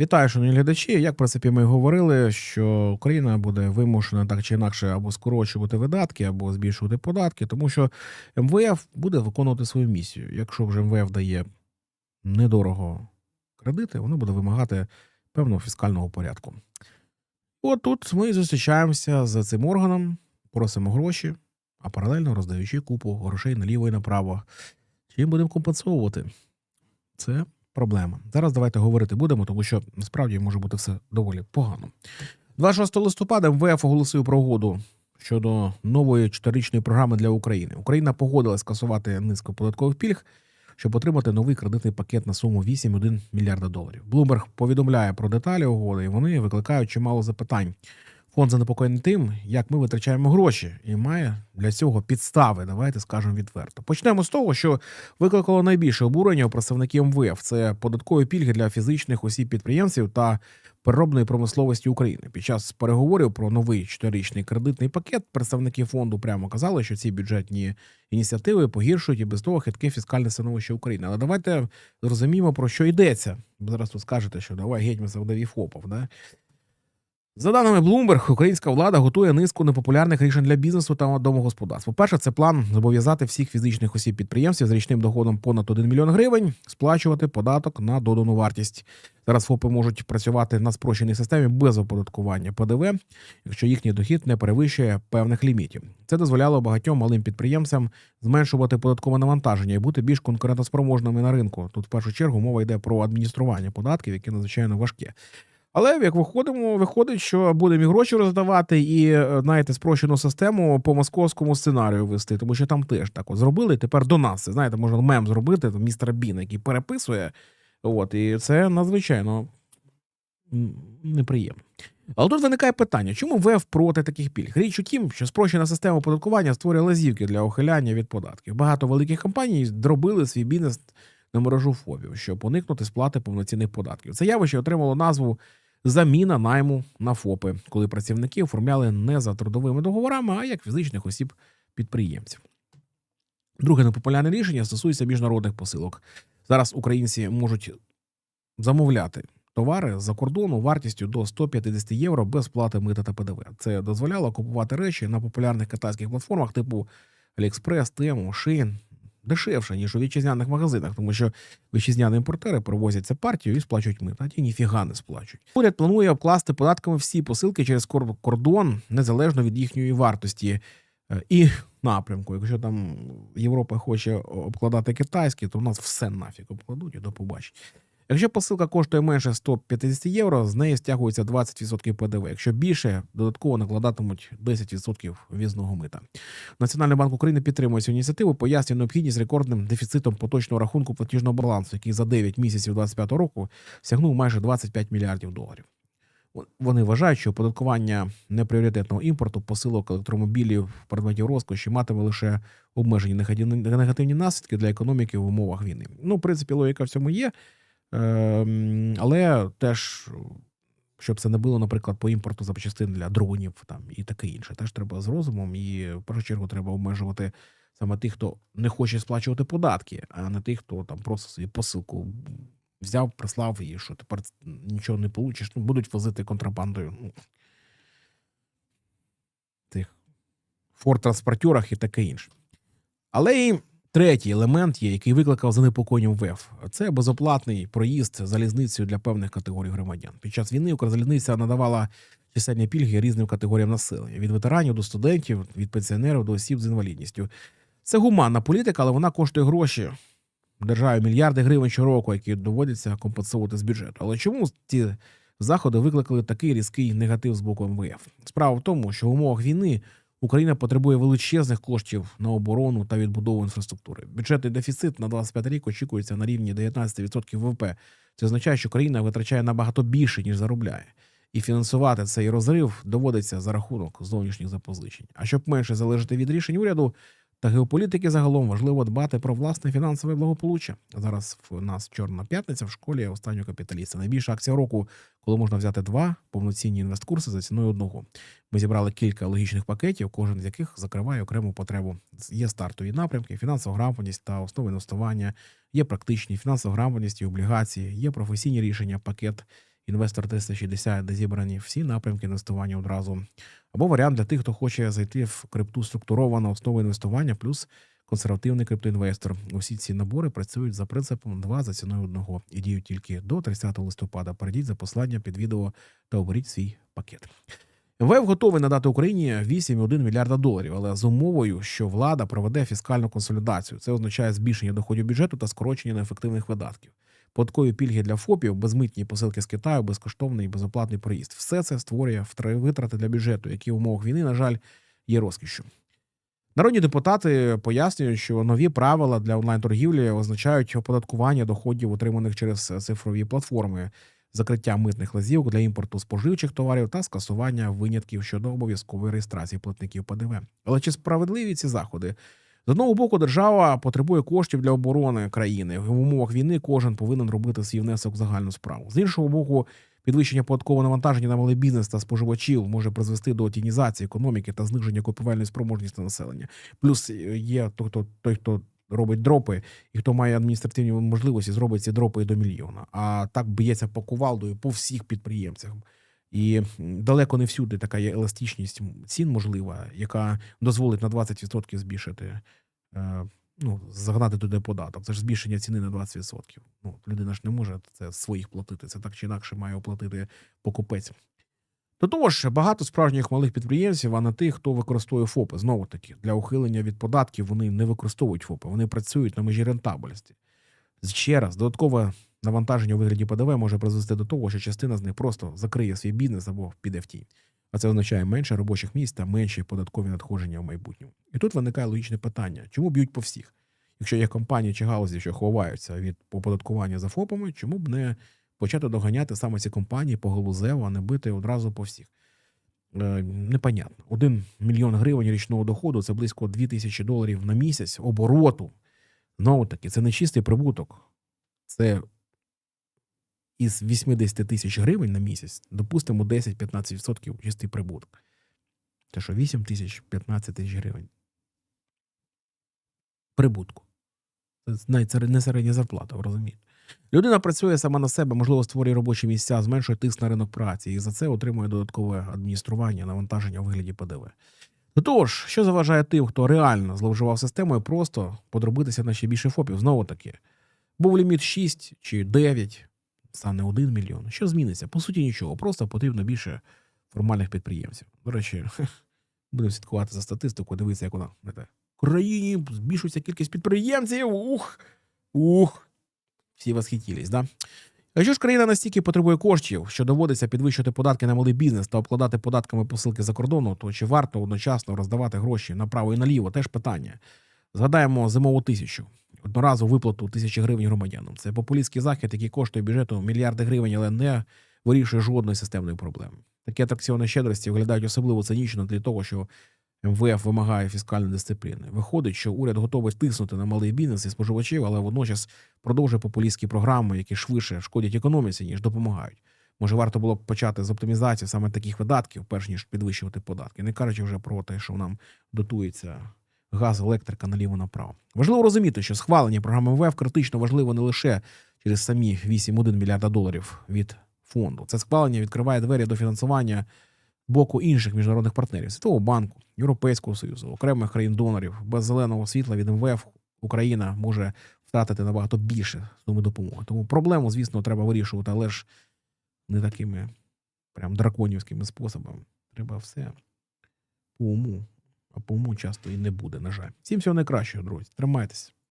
Вітаю, шановні глядачі. Як в принципі ми говорили, що Україна буде вимушена так чи інакше або скорочувати видатки, або збільшувати податки, тому що МВФ буде виконувати свою місію. Якщо вже МВФ дає недорого кредити, воно буде вимагати певного фіскального порядку. От тут ми зустрічаємося з цим органом, просимо гроші, а паралельно роздаючи купу грошей наліво і направо. Чим будемо компенсовувати? Це проблема. Зараз давайте говорити будемо, тому що насправді може бути все доволі погано. 26 листопада МВФ оголосив про угоду щодо нової чотирирічної програми для України. Україна погодилась скасувати низку податкових пільг, щоб отримати новий кредитний пакет на суму 8,1 мільярда доларів. Блумберг повідомляє про деталі угоди, і вони викликають чимало запитань. Фонд занепокоєний тим, як ми витрачаємо гроші, і має для цього підстави. Давайте скажемо відверто. Почнемо з того, що викликало найбільше обурення у представників МВФ. Це податкові пільги для фізичних осіб підприємців та переробної промисловості України. Під час переговорів про новий чотирирічний кредитний пакет представники фонду прямо казали, що ці бюджетні ініціативи погіршують і без того хитке фіскальне становище України. Але давайте зрозуміємо про що йдеться. Зараз тут скажете, що давай геть ми завдави ФОПов. Да? За даними Bloomberg, українська влада готує низку непопулярних рішень для бізнесу та домогосподарств. По-перше, це план зобов'язати всіх фізичних осіб підприємців з річним доходом понад 1 мільйон гривень сплачувати податок на додану вартість. Зараз ФОПи можуть працювати на спрощеній системі без оподаткування ПДВ, якщо їхній дохід не перевищує певних лімітів. Це дозволяло багатьом малим підприємцям зменшувати податкове навантаження і бути більш конкурентоспроможними на ринку. Тут в першу чергу мова йде про адміністрування податків, яке надзвичайно важке. Але як виходимо, виходить, що будемо і гроші роздавати, і е, знаєте, спрощену систему по московському сценарію вести, тому що там теж так от зробили. Тепер до нас. Знаєте, можна мем зробити там, містера Біна, який переписує. От, і це надзвичайно неприємно. Але тут виникає питання: чому ВЕФ проти таких пільг? Річ у тім, що спрощена система оподаткування створює лазівки для ухиляння від податків. Багато великих компаній зробили свій бізнес на мережу ФОБів, щоб уникнути сплати повноцінних податків. Це явище отримало назву заміна найму на ФОПи, коли працівники оформляли не за трудовими договорами, а як фізичних осіб підприємців. Друге непопулярне рішення стосується міжнародних посилок. Зараз українці можуть замовляти товари з-за кордону вартістю до 150 євро без сплати мита та ПДВ. Це дозволяло купувати речі на популярних китайських платформах типу AliExpress, Temu, Shein, дешевше, ніж у вітчизняних магазинах, тому що вітчизняні імпортери провозяться партію і сплачують мит, а ті ніфіга не сплачують. Уряд планує обкласти податками всі посилки через кор- кордон незалежно від їхньої вартості. Е, І напрямку, якщо там Європа хоче обкладати китайські, то в нас все нафіг обкладуть і до побачення. Якщо посилка коштує менше 150 євро, з неї стягується 20% ПДВ. Якщо більше, додатково накладатимуть 10% візного мита. Національний банк України підтримує цю ініціативу, пояснює необхідність рекордним дефіцитом поточного рахунку платіжного балансу, який за 9 місяців 2025 року сягнув майже 25 мільярдів доларів. Вони вважають, що оподаткування непріоритетного імпорту посилок електромобілів, предметів розкоші матиме лише обмежені негативні наслідки для економіки в умовах війни. Ну, в принципі, логіка в цьому є, але теж, щоб це не було, наприклад, по імпорту запчастин для дронів там і таке інше. Теж треба з розумом, і в першу чергу треба обмежувати саме тих, хто не хоче сплачувати податки, а не тих, хто там просто собі посилку взяв, прислав і що тепер нічого не получиш. Ну, будуть возити контрабандою. Ну, тих фортранспортерах і таке інше. Але і третій елемент є, який викликав занепокоєння ВЕФ. Це безоплатний проїзд залізницею для певних категорій громадян. Під час війни Укрзалізниця надавала чисельні пільги різним категоріям населення: від ветеранів до студентів, від пенсіонерів до осіб з інвалідністю. Це гуманна політика, але вона коштує гроші. Державі мільярди гривень щороку, які доводиться компенсувати з бюджету. Але чому ці заходи викликали такий різкий негатив з боку МВФ? Справа в тому, що в умовах війни Україна потребує величезних коштів на оборону та відбудову інфраструктури. Бюджетний дефіцит на 25 рік очікується на рівні 19% ВВП. Це означає, що країна витрачає набагато більше ніж заробляє, і фінансувати цей розрив доводиться за рахунок зовнішніх запозичень. А щоб менше залежати від рішень уряду та геополітики, загалом важливо дбати про власне фінансове благополуччя. Зараз в нас чорна п'ятниця в школі останнього капіталіста. Найбільша акція року, коли можна взяти два повноцінні інвесткурси за ціною одного. Ми зібрали кілька логічних пакетів, кожен з яких закриває окрему потребу. Є стартові напрямки, фінансова грамотність та основи інвестування, є практичні фінансова грамотність і облігації, є професійні рішення, пакет інвестор 360, де зібрані всі напрямки інвестування одразу. Або варіант для тих, хто хоче зайти в крипту структурована основа інвестування, плюс консервативний криптоінвестор. Усі ці набори працюють за принципом 2 за ціною одного і діють тільки до 30 листопада. Перейдіть за посланням під відео та оберіть свій пакет. МВФ готовий надати Україні 8,1 мільярда доларів, але з умовою, що влада проведе фіскальну консолідацію. Це означає збільшення доходів бюджету та скорочення неефективних видатків. Податкові пільги для ФОПів, безмитні посилки з Китаю, безкоштовний і безоплатний проїзд. Все це створює витрати для бюджету, які в умовах війни, на жаль, є розкішшю. Народні депутати пояснюють, що нові правила для онлайн-торгівлі означають оподаткування доходів, отриманих через цифрові платформи, закриття митних лазівок для імпорту споживчих товарів та скасування винятків щодо обов'язкової реєстрації платників ПДВ. Але чи справедливі ці заходи? З одного боку, держава потребує коштів для оборони країни. В умовах війни кожен повинен робити свій внесок в загальну справу. З іншого боку, підвищення податкового навантаження на малий бізнес та споживачів може призвести до тінізації економіки та зниження купівельної спроможності населення. Плюс е, є той, хто той, хто робить дропи, і хто має адміністративні можливості, зробить ці дропи і до мільйона. А так б'ється по кувалдою по всіх підприємцях. І далеко не всюди така є еластичність цін можлива, яка дозволить на 20% збільшити, е, ну, загнати туди податок. Це ж збільшення ціни на 20%. Ну, людина ж не може це своїх платити. Це так чи інакше має оплатити покупець. До того ж, багато справжніх малих підприємців, а не тих, хто використовує ФОПи. Знову таки, для ухилення від податків вони не використовують ФОПи, вони працюють на межі рентабельності. Ще раз, додаткове навантаження у вигляді ПДВ може призвести до того, що частина з них просто закриє свій бізнес або піде в тінь. А це означає менше робочих місць та менші податкові надходження в майбутньому. І тут виникає логічне питання: чому б'ють по всіх? Якщо є компанії чи галузі, що ховаються від оподаткування за ФОПами, чому б не почати доганяти саме ці компанії по галузево, а не бити одразу по всіх? Е, непонятно. Один мільйон гривень річного доходу це близько 2 тисячі доларів на місяць обороту. Знову таки, це не чистий прибуток. Це із 80 тисяч гривень на місяць, допустимо, 10-15% чистий прибуток. Це що 8 тисяч 15 тисяч гривень. Прибутку. Це не середня зарплата, ви розумієте. Людина працює сама на себе, можливо, створює робочі місця, зменшує тиск на ринок праці і за це отримує додаткове адміністрування, навантаження у вигляді ПДВ. До того ж, що заважає тим, хто реально зловживав системою, просто подробитися на ще більше ФОПів. Знову таки, був ліміт 6 чи 9, стане 1 мільйон. Що зміниться? По суті, нічого. Просто потрібно більше формальних підприємців. До речі, будемо слідкувати за статистикою, дивитися, як вона не. В країні збільшується кількість підприємців. Ух! Ух! Всі восхитілись, да? Якщо ж країна настільки потребує коштів, що доводиться підвищувати податки на малий бізнес та обкладати податками посилки за кордону, то чи варто одночасно роздавати гроші направо і наліво? Теж питання. Згадаємо зимову тисячу. Одноразову виплату тисячі гривень громадянам. Це популістський захід, який коштує бюджету мільярди гривень, але не вирішує жодної системної проблеми. Такі атракціони щедрості виглядають особливо цинічно для того, що МВФ вимагає фіскальної дисципліни. Виходить, що уряд готовий тиснути на малий бізнес і споживачів, але водночас продовжує популістські програми, які швидше шкодять економіці, ніж допомагають. Може, варто було б почати з оптимізації саме таких видатків, перш ніж підвищувати податки, не кажучи вже про те, що нам дотується газ, електрика наліво направо. Важливо розуміти, що схвалення програми МВФ критично важливо не лише через самі 8,1 мільярда доларів від фонду. Це схвалення відкриває двері до фінансування боку інших міжнародних партнерів Світового банку, Європейського союзу, окремих країн-донорів. Без зеленого світла від МВФ Україна може втратити набагато більше суми допомоги. Тому проблему, звісно, треба вирішувати, але ж не такими прям драконівськими способами. Треба все по уму. А по уму часто і не буде, на жаль. Всім всього найкращого, друзі. Тримайтеся.